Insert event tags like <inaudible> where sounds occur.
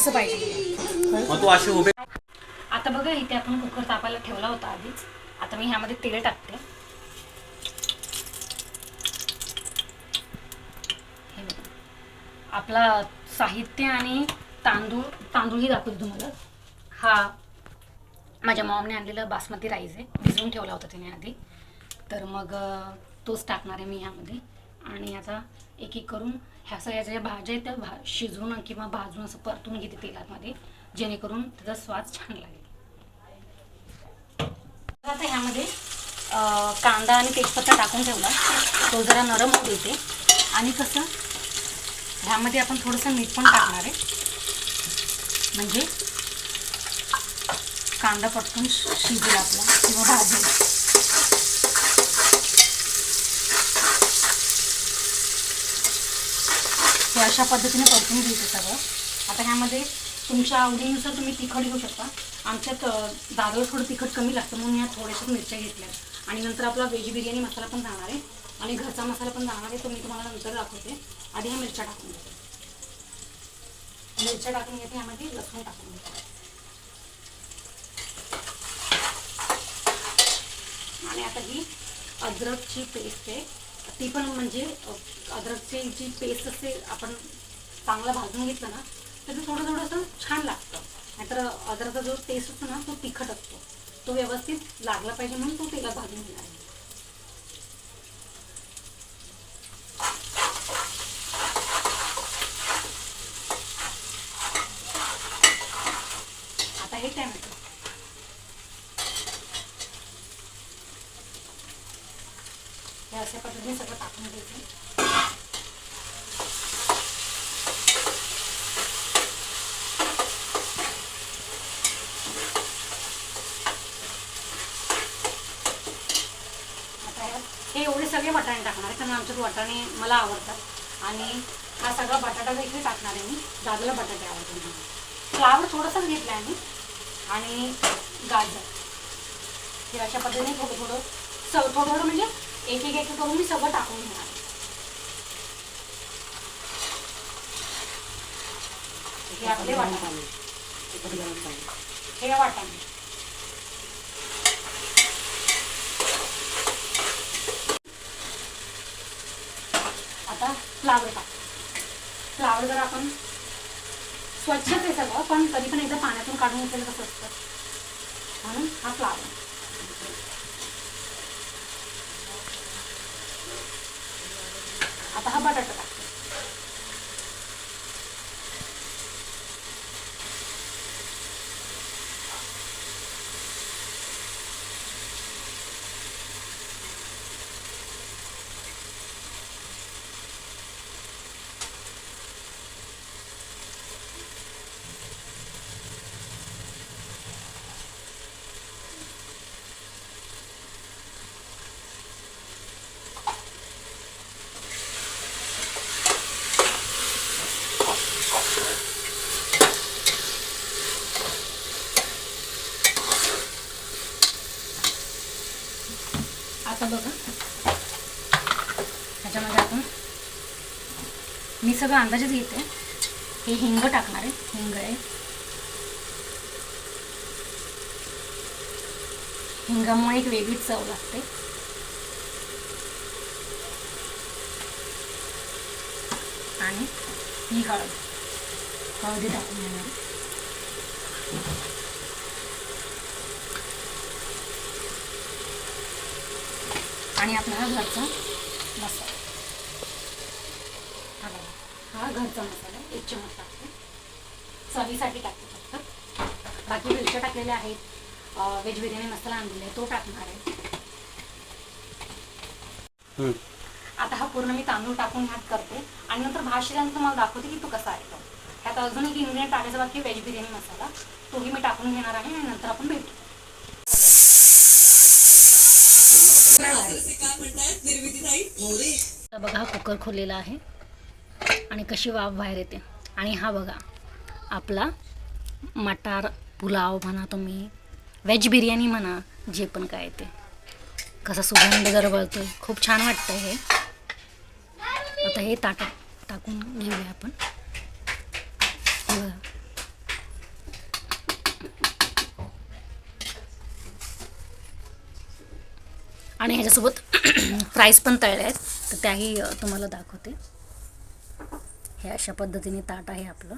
असं पाहिजे. मग तू अशी उभे आता बघा इथे आपण कुकर तापायला ठेवला होता आधीच. आता मी ह्यामध्ये तेल टाकते. हे बघा. आपला साहित्य आणि तांदूळ तांदूळही दाखवते तुम्हाला. हा माझ्या मॉमने आणलेला बासमती राईस आहे. भिजवून ठेवला होता तिने आधी. तर मग तोच टाकणार आहे मी ह्यामध्ये. आणि आता एक एक करून ह्या सगळ्या ज्या भाज्या आहेत त्या भा शिजवून किंवा भाजून असं परतून घेते तेलामध्ये जेणेकरून त्याचा स्वाद छान लागेल. आता ह्यामध्ये कांदा आणि तेजपत्ता टाकून ठेवला. तो जरा नरम होऊ देते. आणि कसं ह्यामध्ये आपण थोडंसं मीठ पण टाकणार आहे. म्हणजे कांदा पटकून शिजेल आपला किंवा भाजी हे अशा पद्धतीने परतून घ्यायचं सगळं. आता ह्यामध्ये तुमच्या आवडीनुसार तुम्ही तिखट घेऊ शकता. आमच्यात दादर थोडं तिखट कमी लागतं म्हणून या थोड्याशाच मिरच्या घेतल्या आणि नंतर आपला व्हेज बिर्याणी मसाला पण जाणार आहे. आणि घरचा मसाला पण जाणार आहे तो मी तुम्हाला नंतर दाखवते. आधी ह्या मिरच्या टाकून घेते मिरच्या टाकून घेते ह्यामध्ये लसूण टाकून घेते आणि आता ही अद्रकची पेस्ट आहे. ती पण म्हणजे अद्रकची जी पेस्ट असते आपण चांगलं भाजून घेतलं ना तर ते थोडं थोडंसं छान लागतं. नाहीतर अद्रकचा जो टेस्ट असतो ना तो तिखट असतो. तो व्यवस्थित लागला पाहिजे म्हणून तो तेला भाजून घेणार आहे आता हे टॅमॅटो हे पद्धतीने सगळं टाकून घ्यायचं हे एवढे सगळे वाटाणे टाकणार आहे कारण आमच्यात वाटाणे मला आवडतात. आणि हा सगळा बटाटा देखील टाकणार आहे मी. दादाला बटाटे आवडतात फ्लावर थोडंसंच घेतलं आहे मी आणि गाजर. हे अशा पद्धतीने थोडं थोडं स थोडं थोडं म्हणजे एक एक एक करून मी सगळं टाकून घेणार. हे आपले वाटाणे. हे वाटाणे. आता फ्लावर टाक. फ्लावर जर आपण स्वच्छच आहे सगळं पण तरी पण एकदा पाण्यातून काढून घेतलेलं कसं असतं? म्हणून हा फ्लावर. आता हा बटाटा आता बघा. ह्याच्यामध्ये आपण मी सगळं अंदाजेच घेते. हे हिंग टाकणार आहे. हिंग आहे. हिंगामुळे एक वेगळीच चव लागते. आणि ही हळद. हळदी टाकून येणार आणि आपला घरचा मसाला. हा बघा हा घरचा मसाला. एक चमच टाकते. चवीसाठी टाकते फक्त. बाकी मिरच्या टाकलेल्या आहेत. व्हेज बिर्याणी मसाला आणलेला आहे. तो टाकणार आहे. आता हा पूर्ण मी तांदूळ टाकून ह्यात करते. आणि नंतर भात शिजल्यानंतर तुम्हाला दाखवते की तो कसा आहे तो. ह्यात अजून एक इन्ग्रेडियंट टाकायचा बाकी व्हेज बिर्याणी मसाला. तोही मी टाकून घेणार आहे आणि नंतर आपण भेटू आता बघा हा कुकर खोललेला आहे. आणि कशी वाफ बाहेर येते. आणि हा बघा आपला मटार पुलाव म्हणा तुम्ही व्हेज बिर्याणी म्हणा जे पण काय ते कसा सुगंध गरबळतो खूप छान वाटतं हे. आता हे ताट टाकून घेऊया आपण. आणि ह्याच्यासोबत <clears throat> फ्राईज पण तळल्या आहेत. तर त्याही तुम्हाला दाखवते. हे अशा पद्धतीने ताट आहे आपलं.